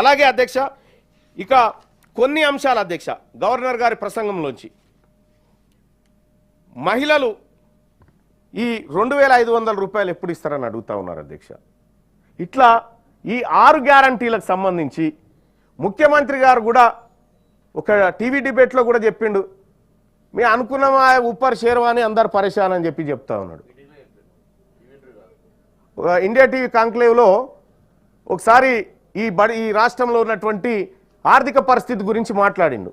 అలాగే అధ్యక్ష ఇక కొన్ని అంశాలు అధ్యక్ష గవర్నర్ గారి ప్రసంగంలోంచి. మహిళలు ఈ రెండు వేల ఐదు వందల రూపాయలు ఎప్పుడు ఇస్తారని అడుగుతా ఉన్నారు అధ్యక్ష. ఇట్లా ఈ ఆరు గ్యారంటీలకు సంబంధించి ముఖ్యమంత్రి గారు కూడా ఒక టీవీ డిబేట్లో కూడా చెప్పిండు మీ అనుకున్నమా ఉప్పర్ షేర్వాణి అందరు పరేషాన్ అని చెప్పి చెప్తా ఉన్నాడు. ఇండియా టీవీ కాంక్లేవ్లో ఒకసారి ఈ బడి ఈ రాష్ట్రంలో ఉన్నటువంటి ఆర్థిక పరిస్థితి గురించి మాట్లాడిండు.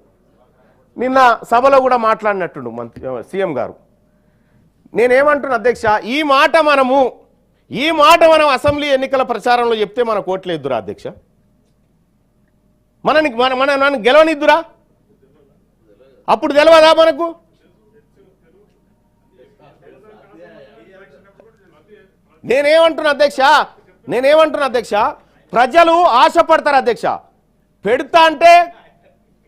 నిన్న సభలో కూడా మాట్లాడినట్టుండు మంత్రి సీఎం గారు. నేనేమంటున్నా అధ్యక్ష ఈ మాట మనము ఈ మాట మనం అసెంబ్లీ ఎన్నికల ప్రచారంలో చెప్తే మన కోట్లేద్దురా అధ్యక్ష? మనని మన మన నన్ను గెలవనిద్దురా? అప్పుడు తెలియదా మనకు? నేనేమంటున్నా అధ్యక్ష నేనేమంటున్నా అధ్యక్ష ప్రజలు ఆశపడతారు అధ్యక్ష. పెడతా అంటే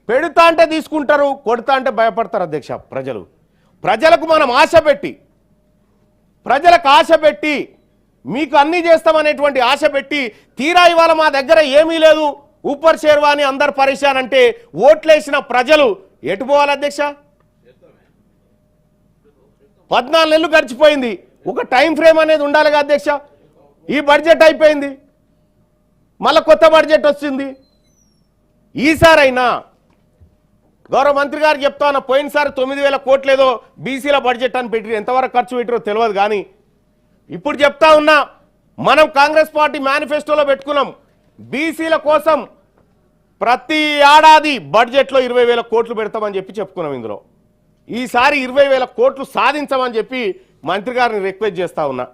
పెడతా అంటే తీసుకుంటారు కొడతా అంటే భయపడతారు అధ్యక్ష ప్రజలు. ప్రజలకు మనం ఆశ పెట్టి ప్రజలకు ఆశ పెట్టి మీకు అన్నీ చేస్తామనేటువంటి ఆశ పెట్టి తీరా ఇవాళ మా దగ్గర ఏమీ లేదు. ఊపర్ షేర్వాని అందరు పరిశాన్ అంటే ఓట్లేసిన ప్రజలు ఎటు పోవాలి అధ్యక్ష? పద్నాలుగు నెలలు గడిచిపోయింది. ఒక టైం ఫ్రేమ్ అనేది ఉండాలిగా అధ్యక్ష? ఈ బడ్జెట్ అయిపోయింది. మళ్ళీ కొత్త బడ్జెట్ వచ్చింది ఈసారైనా గౌరవ మంత్రి గారు చెప్తా ఉన్నా పోయినసారి తొమ్మిది వేల కోట్లేదో బీసీల బడ్జెట్ అని పెట్టి ఎంతవరకు ఖర్చు పెట్టారో తెలియదు కానీ ఇప్పుడు చెప్తా ఉన్నా మనం కాంగ్రెస్ పార్టీ మేనిఫెస్టోలో పెట్టుకున్నాం. బీసీల కోసం ప్రతి ఏడాది బడ్జెట్లో ఇరవై వేల కోట్లు పెడతామని చెప్పి చెప్పుకున్నాం ఇందులో. ఈసారి ఇరవై వేల కోట్లు సాధించమని చెప్పి మంత్రి గారిని రిక్వెస్ట్ చేస్తా ఉన్నా.